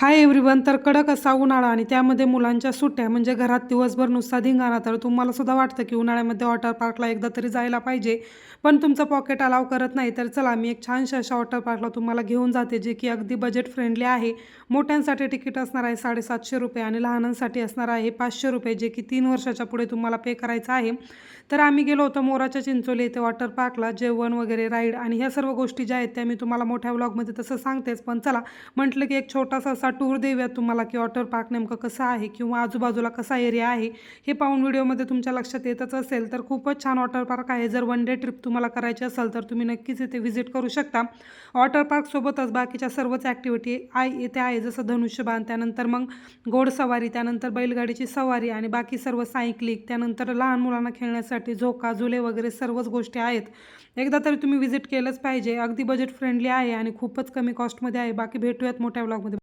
Hi everyone तर कडक असा उन्हाळा आणि त्यामध्ये मुलांच्या सुट्ट्या म्हणजे घरात दिवसभर नुसता धिंगाणा तर तुम्हाला सुद्धा वाटतं की उन्हाळ्यामध्ये वॉटर पार्कला एकदा तरी जायला पाहिजे. पण तुमचं पॉकेट अलाव करत नाही तर चला मी एक छानशा अशा वॉटर पार्कला तुम्हाला घेऊन जाते जे की अगदी बजेट फ्रेंडली आहे. मोठ्यांसाठी तिकीट असणार आहे साडेसातशे रुपये आणि लहानांसाठी असणार आहे पाचशे रुपये जे की तीन वर्षाच्या पुढे तुम्हाला पे करायचं आहे. तर आम्ही गेलो होतो मोराच्या चिंचोली येथे वॉटर पार्कला जेवण वगैरे राईड आणि ह्या सर्व गोष्टी ज्या आहेत त्या मी तुम्हाला मोठ्या व्लॉगमध्ये तसं सांगतेच. पण चला म्हटलं की एक छोटासा असा टूर देऊया तुम्हाला की वॉटर पार्क नेमकं कसं आहे किंवा आजूबाजूला कसा एरिया आहे हे पाहून व्हिडिओमध्ये तुमच्या लक्षात येतच असेल. तर खूपच छान वॉटर पार्क आहे. जर वन डे ट्रिप तुम्हाला करायची असेल तर तुम्ही नक्कीच इथे व्हिजिट करू शकता. वॉटर पार्कसोबतच बाकीच्या सर्वच ॲक्टिव्हिटी आहे इथे आहे. जसं धनुष्यबाण त्यानंतर मग घोडसवारी त्यानंतर बैलगाडीची सवारी आणि बाकी सर्व सायकलिंग त्यानंतर लहान मुलांना खेळण्यासाठी झोका झुले वगैरे सर्वच गोष्टी आहेत. एकदा तरी तुम्ही व्हिजिट केलंच पाहिजे. अगदी बजेट फ्रेंडली आहे आणि खूपच कमी कॉस्टमध्ये आहे. बाकी भेटूयात मोठ्या ब्लॉगमध्ये